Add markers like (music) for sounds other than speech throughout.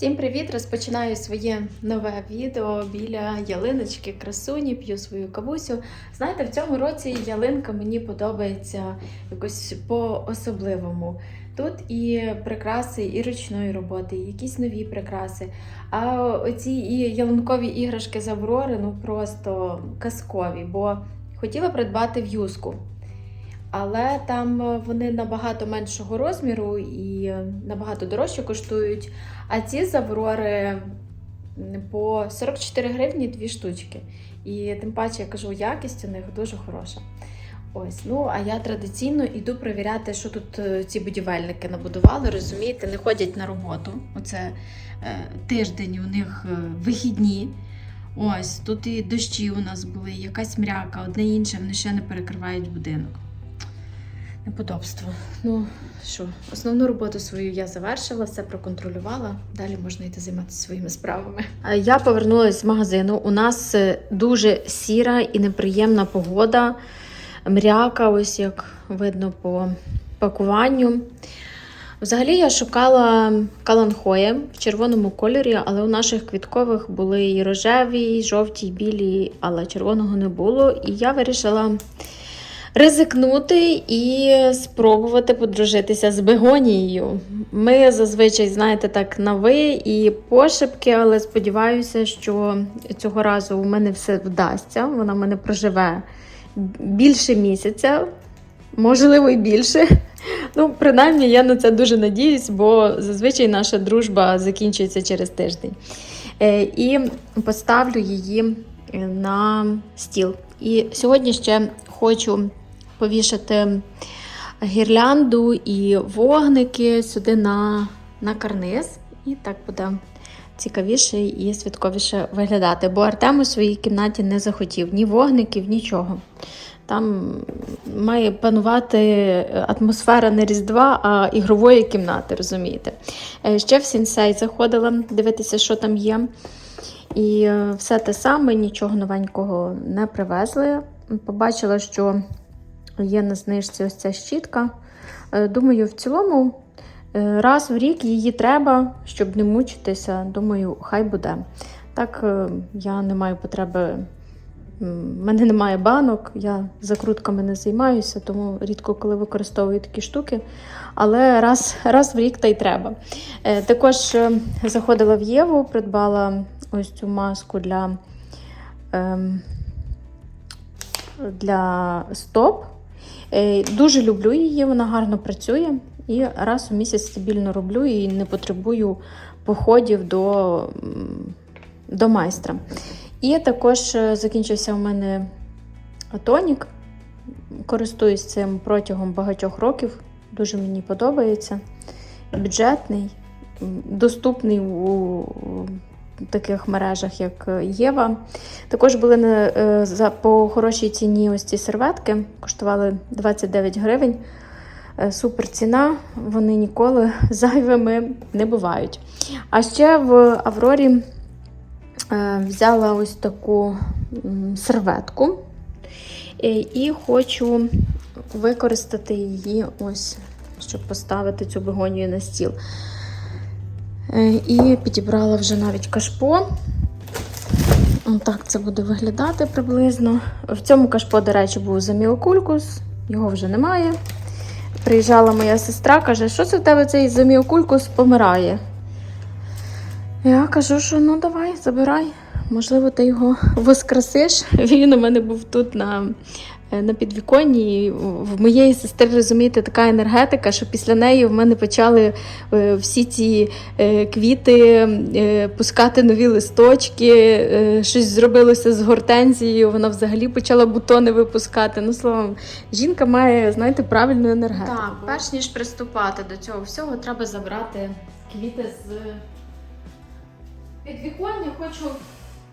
Всім привіт! Розпочинаю своє нове відео біля ялиночки красуні, п'ю свою кавусю. Знаєте, в цьому році ялинка мені подобається якось по-особливому. Тут і прикраси, і ручної роботи, і якісь нові прикраси. А оці і ялинкові іграшки з Аврори ну просто казкові, бо хотіла придбати в'юзку. Але там е, вони набагато меншого розміру і е, набагато дорожче коштують. А ці з Аврори м, по 44 гривні дві штучки. І тим паче я кажу, якість у них дуже хороша. Ось, ну а я традиційно йду перевіряти, що тут е, ці будівельники набудували. Розумієте, не ходять на роботу. Оце е, тиждень у них вихідні. Ось тут і дощі у нас були, якась мряка, одне інше, вони ще не перекривають будинок. Неподобство. Ну що, основну роботу свою я завершила, все проконтролювала. Далі можна йти займатися своїми справами. Я повернулася з магазину. У нас е, дуже сіра і неприємна погода. Мряка, ось як видно по пакуванню. Взагалі я шукала каланхоє в червоному кольорі, але у наших квіткових були і рожеві, і жовті, і білі, але червоного не було. І я вирішила ризикнути і спробувати подружитися з бегонією. Ми зазвичай, знаєте, так на ви і пошепки, але сподіваюся, що цього разу у мене все вдасться. Вона мене проживе більше місяця, можливо, і більше. Ну, принаймні, я на це дуже надіюсь, бо зазвичай наша дружба закінчується через тиждень. Е, І поставлю її е, на стіл. І сьогодні ще хочу повішати гірлянду і вогники сюди на, на карниз. І так буде цікавіше і святковіше виглядати. Бо Артем у своїй кімнаті не захотів ні вогників, нічого. Там має панувати атмосфера не Різдва, а ігрової кімнати, розумієте. Е, Ще в сінсей заходила дивитися, що там є. І е, все те саме, нічого новенького не привезли. Побачила, що є на знижці ось ця щітка. Е, Думаю, в цілому е, раз в рік її треба, щоб не мучитися. Думаю, хай буде. Так, е, я не маю потреби. У мене немає банок, я закрутками не займаюся, тому рідко коли використовую такі штуки. Але раз, раз в рік та й треба. Також заходила в Єву, придбала ось цю маску для, ем, для стоп. Е, Дуже люблю її, вона гарно працює. І раз у місяць стабільно роблю і не потребую походів до, до майстра. І також е, закінчився у мене тонік. Користуюсь цим протягом багатьох років. Дуже мені подобається. Бюджетний, доступний у таких мережах, як Єва. Також були е, за, по хорошій ціні ось ці серветки, коштували 29 гривень. Е, Супер ціна, вони ніколи (laughs) зайвими не бувають. А ще в Аврорі е, взяла ось таку серветку е, і хочу використати її ось, щоб поставити цю бегонію на стіл. Е, І підібрала вже навіть кашпо. Так це буде виглядати приблизно. В цьому кашпо, до речі, був заміокулькус, його вже немає. Приїжджала моя сестра, каже, що це в тебе цей заміокулькус помирає. Я кажу, що ну давай, забирай. Можливо, ти його воскресиш. Він у мене був тут на, на підвіконні. І В моєї сестри, розумієте, така енергетика, що після неї в мене почали е, всі ці е, квіти е, пускати нові листочки. е, Щось зробилося з гортензією, вона взагалі почала бутони випускати. Ну, словом, жінка має, знаєте, правильну енергетику. Так, перш ніж приступати до цього всього, треба забрати квіти з підвіконня. Хочу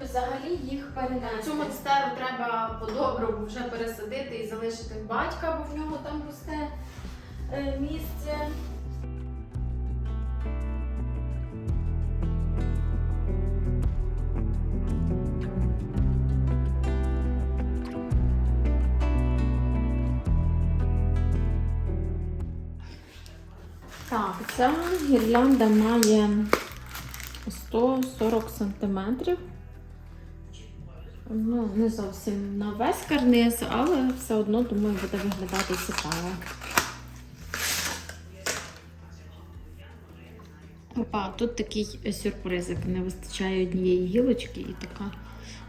взагалі їх перенести. Цю монстеру треба по-доброму вже пересадити і залишити в батька, бо в нього там росте е, місце. Так, ця гірлянда має 140 сантиметрів. Ну, не зовсім на весь карниз, але все одно, думаю, буде виглядати цікаво. Опа, тут такий сюрпризик. Не вистачає однієї гілочки і така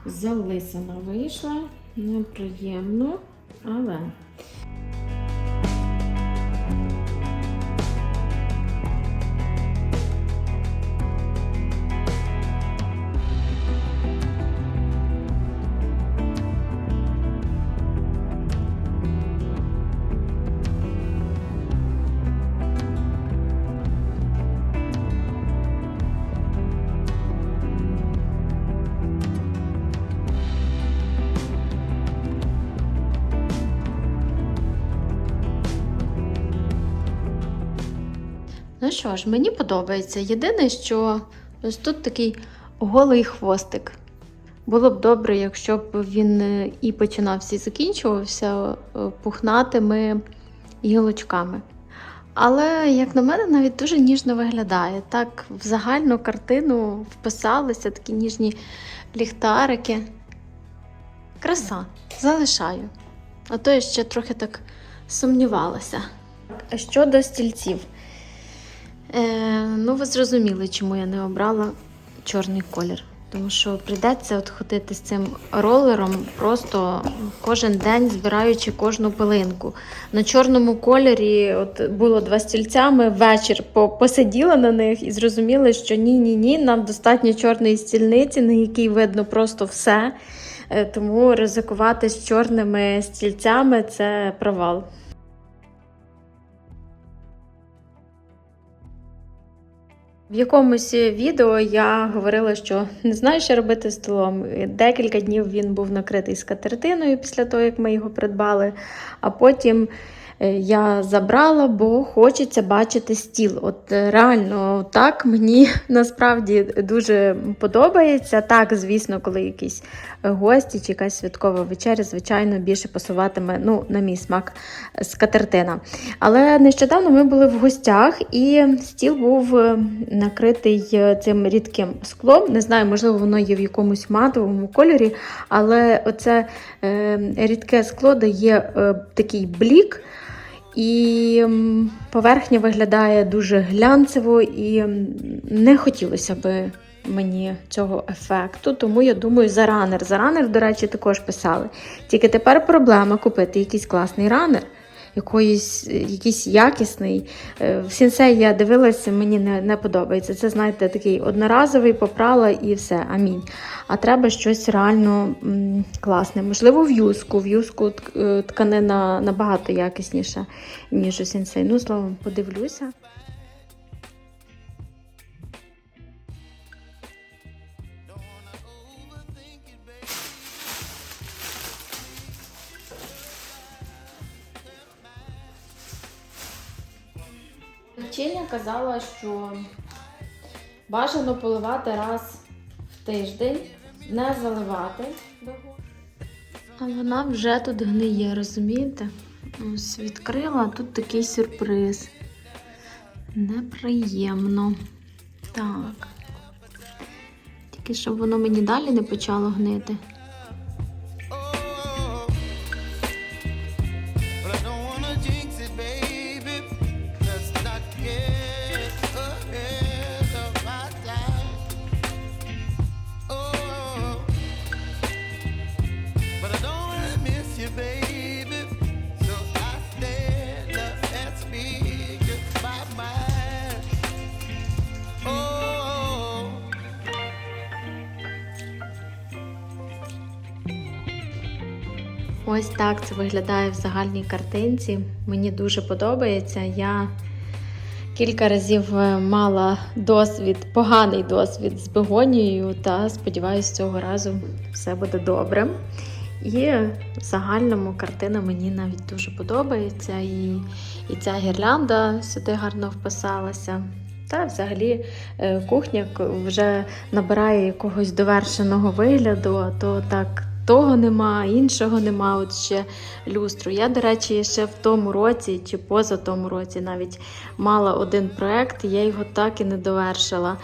залисана вийшла. Неприємно, але. Ну що ж, мені подобається. Єдине, що ось тут такий голий хвостик. Було б добре, якщо б він е, і починався, і закінчувався е, пухнатими гілочками. Але, як на мене, навіть дуже ніжно виглядає. Так, в загальну картину вписалися такі ніжні ліхтарики. Краса, залишаю. А то я ще трохи так сумнівалася. Щодо стільців. Е, ну, ви зрозуміли, чому я не обрала чорний колір. Тому що прийдеться от ходити з цим ролером просто кожен день збираючи кожну пилинку. На чорному кольорі от було два стільця, ми вечір по- посиділа на них і зрозуміли, що ні-ні ні, нам достатньо чорної стільниці, на якій видно просто все. Е, Тому ризикувати з чорними стільцями це провал. В якомусь відео я говорила, що не знаю, що робити з столом. Декілька днів він був накритий скатертиною після того, як ми його придбали. А потім я забрала, бо хочеться бачити стіл. От е, реально так мені (laughs) насправді дуже подобається. Так, звісно, коли якісь гості чи якась святкова вечеря, звичайно, більше пасуватиме, ну, на мій смак, скатертина. Але нещодавно ми були в гостях, і стіл був е, накритий е, цим рідким склом. Не знаю, можливо, воно є в якомусь матовому кольорі, але оце е, рідке скло дає е, такий блік. І поверхня виглядає дуже глянцево, і не хотілося би мені цього ефекту. Тому я думаю, за ранер. За ранер, до речі, також писали. Тільки тепер проблема купити якийсь класний ранер, якоїсь, якийсь якісний. Е, В сінсей я дивилася, мені не, не подобається. Це, знаєте, такий одноразовий, попрала і все. Амінь. А треба щось реально м, класне. Можливо, в юску. В юску тк- е, тканина набагато якісніша, ніж у сінсей. Ну, словом, подивлюся. Вчення казала, що бажано поливати раз в тиждень, не заливати. А вона вже тут гниє, розумієте? Ось відкрила, а тут такий сюрприз. Неприємно. Так. Тільки щоб воно мені далі не почало гнити. Це виглядає в загальній картинці. Мені дуже подобається. Я кілька разів е, мала досвід, поганий досвід з бегонією, та сподіваюся, цього разу все буде добре. І в загальному картина мені навіть дуже подобається. І, і ця гірлянда сюди гарно вписалася. Та взагалі е, кухня вже набирає якогось довершеного вигляду, а то так того нема, іншого нема. От ще люстру. Я, до речі, ще в тому році чи поза тому році навіть мала один проект, я його так і не довершила.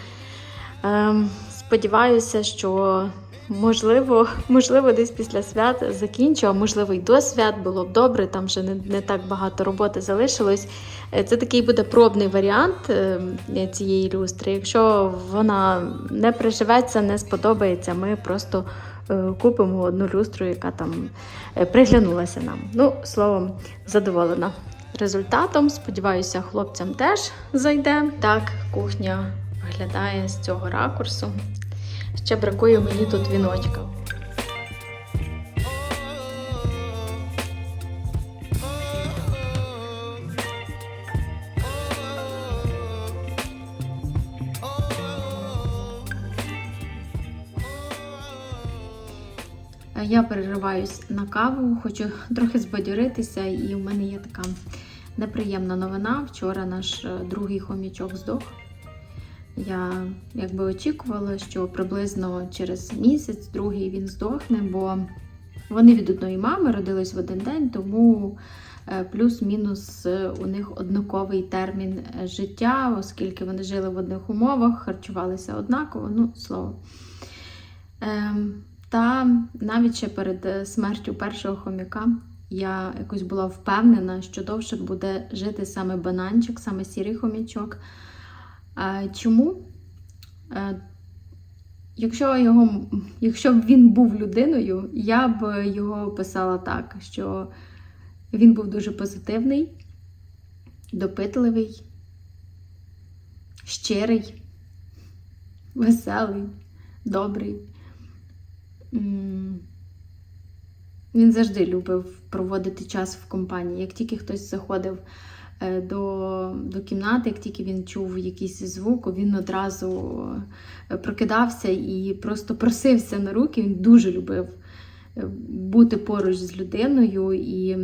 Ем, сподіваюся, що можливо, (laughs) можливо, десь після свят закінчу, а можливо, й до свят було б добре. Там вже не, не так багато роботи залишилось. Е, Це такий буде пробний варіант ем, цієї люстри. Якщо вона не приживеться, не сподобається, ми просто купимо одну люстру, яка там е, приглянулася нам. Ну, словом, задоволена результатом. Сподіваюся, хлопцям теж зайде. Так, кухня виглядає з цього ракурсу. Ще бракує мені тут віночка. Я перериваюсь на каву, хочу трохи збадьоритися, і в мене є така неприємна новина. Вчора наш е, другий хомячок здох. Я якби очікувала, що приблизно через місяць другий він здохне, бо вони від одної мами родились в один день, тому е, плюс-мінус е, у них однаковий термін життя, оскільки вони жили в одних умовах, харчувалися однаково, ну, слово. Ем, та навіть ще перед е, смертю першого хомяка я якось була впевнена, що довше буде жити саме бананчик, саме сірий хомячок. Чому? Е, Якщо, його, якщо б він був людиною, я б його описала так, що він був дуже позитивний, допитливий, щирий, веселий, добрий. Він завжди любив проводити час в компанії. Як тільки хтось заходив е, до, до кімнати, як тільки він чув якийсь звук, він одразу е, прокидався і просто просився на руки. Він дуже любив е, бути поруч з людиною. І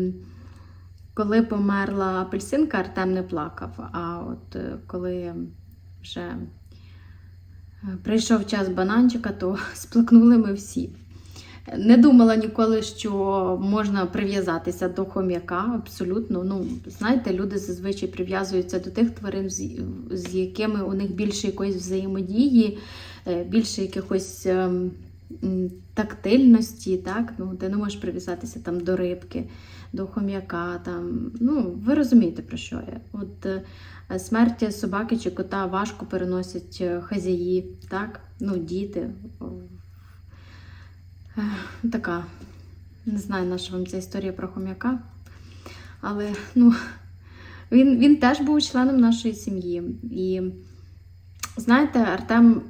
коли померла апельсинка, Артем не плакав. А от коли вже прийшов час бананчика, то (laughs) сплакнули ми всі. Не думала ніколи, що можна прив'язатися до хом'яка. Абсолютно. Ну, знаєте, люди зазвичай прив'язуються до тих тварин, з, якими у них більше якоїсь взаємодії, е, більше якихось ем, тактильності. Так? Ну, ти не можеш прив'язатися там до рибки, до хом'яка. Там. Ну, ви розумієте, про що я. От е, смерть собаки чи кота важко переносять е, хазяї, так? Ну, діти. Така, не знаю, на що вам ця історія про хом'яка. Але ну, він, він теж був членом нашої сім'ї. І знаєте, Артем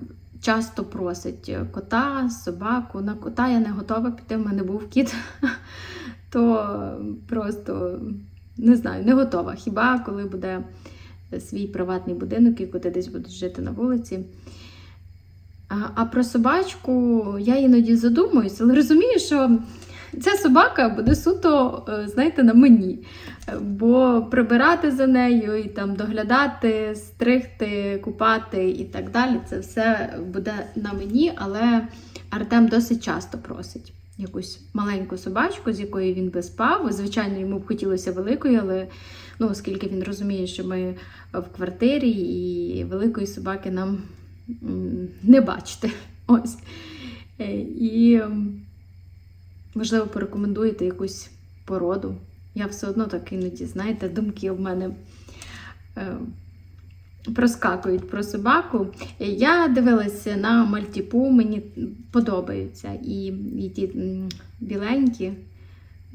часто просить кота, собаку. На кота я не готова піти, в мене був кіт, (laughs) то просто не знаю, не готова. Хіба коли буде свій приватний будинок і коти десь будуть жити на вулиці. А, про собачку я іноді задумуюся, але розумію, що ця собака буде суто, е, знаєте, на мені. Бо прибирати за нею і там доглядати, стригти, купати і так далі, це все буде на мені, але Артем досить часто просить якусь маленьку собачку, з якою він би спав. Звичайно, йому б хотілося великої, але ну, оскільки він розуміє, що ми в квартирі і великої собаки нам не бачите. (laughs) Ось. Е, І, можливо, порекомендуєте якусь породу. Я все одно так іноді, знаєте, думки в мене е, проскакують про собаку. Я дивилася на мальтіпу, мені подобаються. І, і ті біленькі,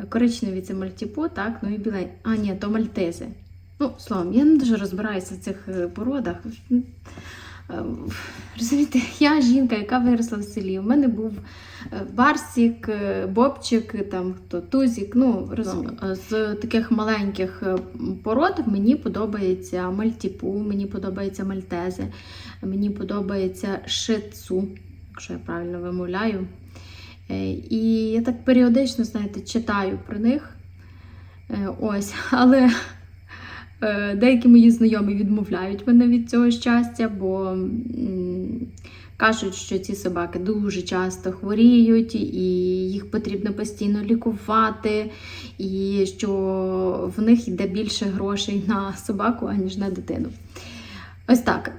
коричневі це мальтіпу, так, ну і біленькі. А, ні, то мальтези. Ну, словом, я не дуже розбираюся в цих е, породах. Е, Розумієте, я жінка, яка виросла в селі. У мене був е, барсік, е, бобчик, там хто тузік. Ну, розумієте. З таких маленьких е, пород мені подобається мальтіпу, мені подобається мальтези, мені подобається шицу, якщо я правильно вимовляю. І я так періодично, знаєте, читаю про них. Ось, але Деякі мої знайомі відмовляють мене від цього щастя, бо кажуть, що ці собаки дуже часто хворіють, і їх потрібно постійно лікувати, і що в них йде більше грошей на собаку, аніж на дитину. Ось так.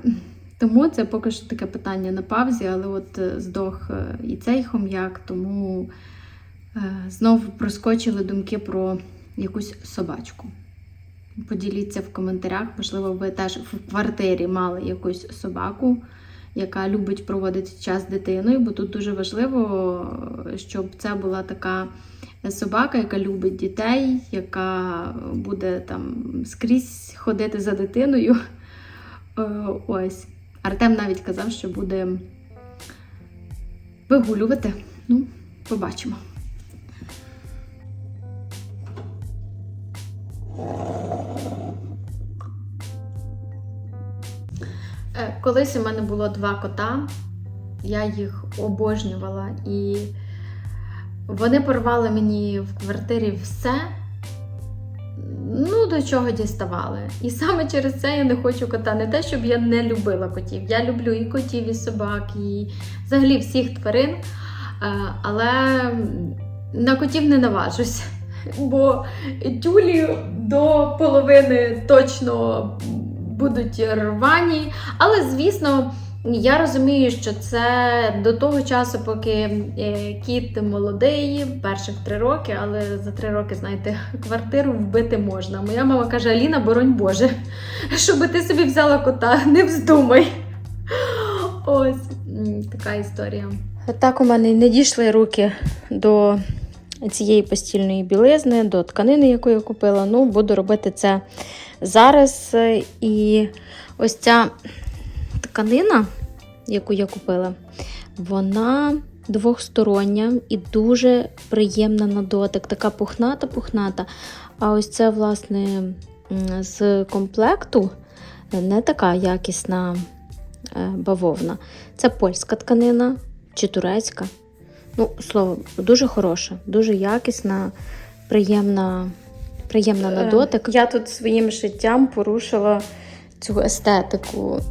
Тому це поки що таке питання на паузі, але от е, здох е, і цей хом'як, тому е, знову проскочили думки про якусь собачку. Поділіться в коментарях, можливо, ви теж в квартирі мали якусь собаку, яка любить проводити час з дитиною, бо тут дуже важливо, щоб це була така собака, яка любить дітей, яка буде там скрізь ходити за дитиною. Е, Ось. Артем навіть казав, що буде вигулювати. Ну, побачимо. Колись у мене було два кота, я їх обожнювала, і вони порвали мені в квартирі все, ну, до чого діставали. І саме через це я не хочу кота. Не те, щоб я не любила котів. Я люблю і котів, і собак, і взагалі всіх тварин. Е, Але на котів не наважусь. Бо тюлі до половини точно будуть рвані. Але, звісно, я розумію, що це до того часу, поки е, кіт молодий, перших три роки, але за три роки, знаєте, (laughs) квартиру вбити можна. Моя мама каже: Аліна, боронь Боже, (laughs) щоб ти собі взяла кота, не вздумай. Ось така історія. Так у мене не дійшли руки до цієї постільної білизни, до тканини, яку я купила. Ну, буду робити це зараз. І ось ця тканина, яку я купила, вона двохстороння і дуже приємна на дотик. Така пухната-пухната. А ось це, власне, з комплекту не така якісна е, бавовна. Це польська тканина чи турецька. Ну, слово, дуже хороша, дуже якісна, приємна, приємна на Е, дотик. Я тут своїм життям порушила цю естетику.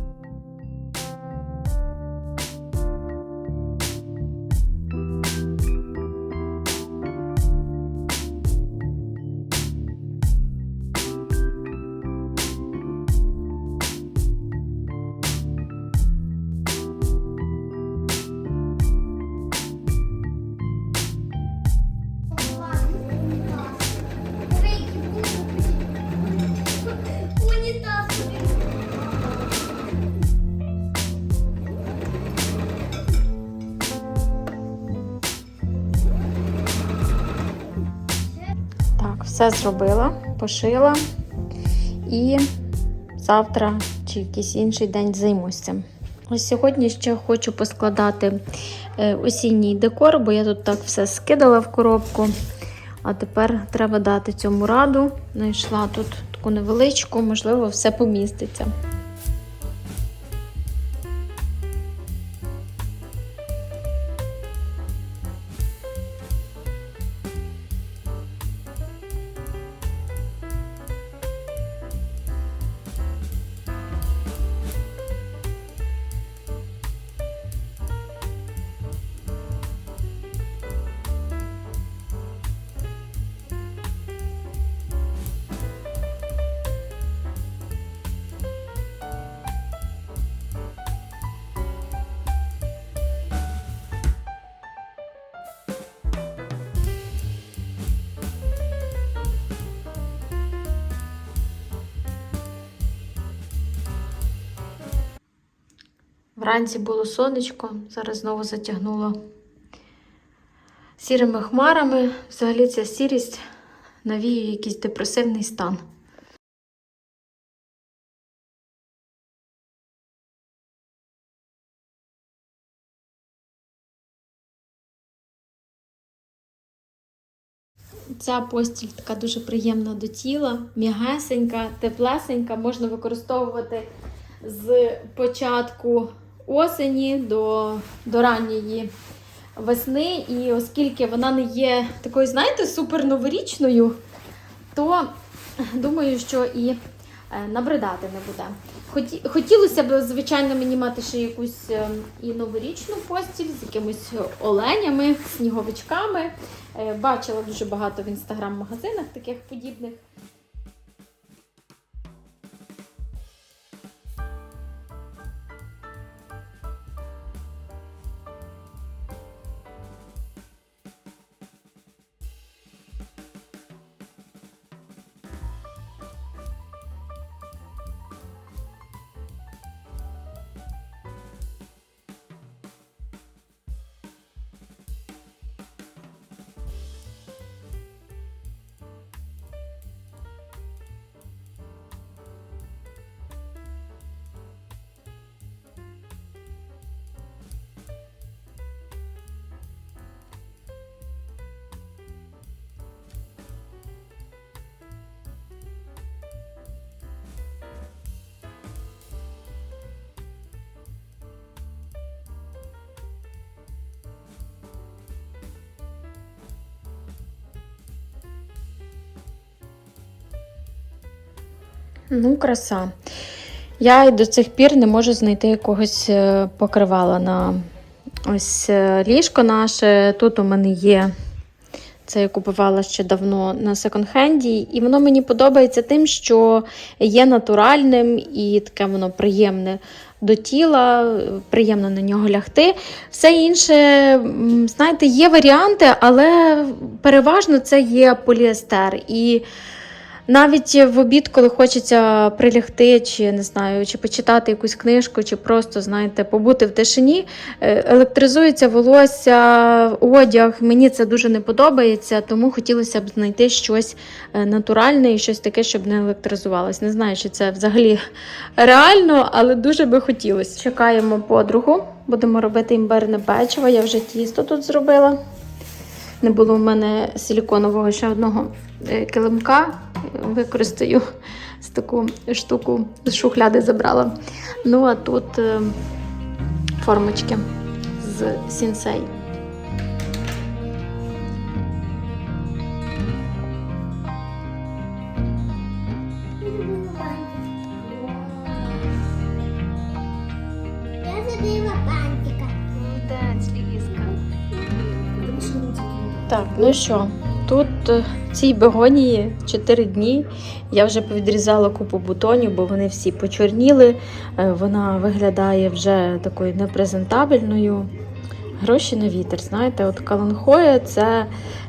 Все зробила, пошила. І завтра чи якийсь інший день займусь цим. Ось сьогодні ще хочу поскладати е, осінній декор, бо я тут так все скидала в коробку. А тепер треба дати цьому раду. Знайшла тут таку невеличку, можливо, все поміститься. Вранці було сонечко, зараз знову затягнуло сірими хмарами. Взагалі ця сірість навіює якийсь депресивний стан. Ця постіль така дуже приємна до тіла, м'ягесенька, теплесенька, можна використовувати з початку осені до, до ранньої весни. І оскільки вона не є такою, знаєте, супер новорічною, то думаю, що і е, набридати не буде. Хотілося б, звичайно, мені мати ще якусь е, і новорічну постіль з якимись оленями, сніговичками. Е, Бачила дуже багато в інстаграм-магазинах таких подібних. Ну, краса. Я й до цих пір не можу знайти якогось е, покривала на ось е, ліжко наше. Тут у мене є. Це я купувала ще давно на секонд-хенді, і воно мені подобається тим, що є натуральним і таке воно приємне до тіла, приємно на нього лягти. Все інше, знаєте, є варіанти, але переважно це є поліестер. І навіть в обід, коли хочеться прилягти, чи не знаю, чи почитати якусь книжку, чи просто, знаєте, побути в тишині, е, електризується волосся, одяг. Мені це дуже не подобається, тому хотілося б знайти щось е, натуральне і щось таке, щоб не електризувалось. Не знаю, чи це взагалі реально, але дуже би хотілося. Чекаємо подругу, будемо робити імбирне печиво. Я вже тісто тут зробила. Не було в мене силіконового ще одного е, килимка. Використаю з таку штуку з шухляди забрала. Ну а тут е, формочки з сінсей. Так, ну що, тут е, цій бегонії 4 дні. Я вже повідрізала купу бутонів, бо вони всі почорніли. Е, Вона виглядає вже такою непрезентабельною. Гроші на вітер. Знаєте, от каланхоя це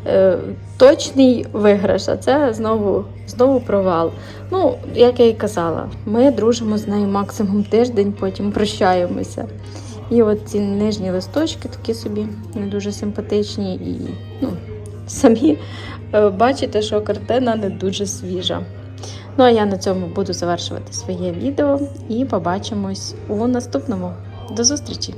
е, точний виграш, а це знову, знову провал. Ну, як я і казала, ми дружимо з нею максимум тиждень, потім прощаємося. І от ці нижні листочки такі собі не дуже симпатичні і ну, самі е, бачите, що картина не дуже свіжа. Ну а я на цьому буду завершувати своє відео і побачимось у наступному. До зустрічі!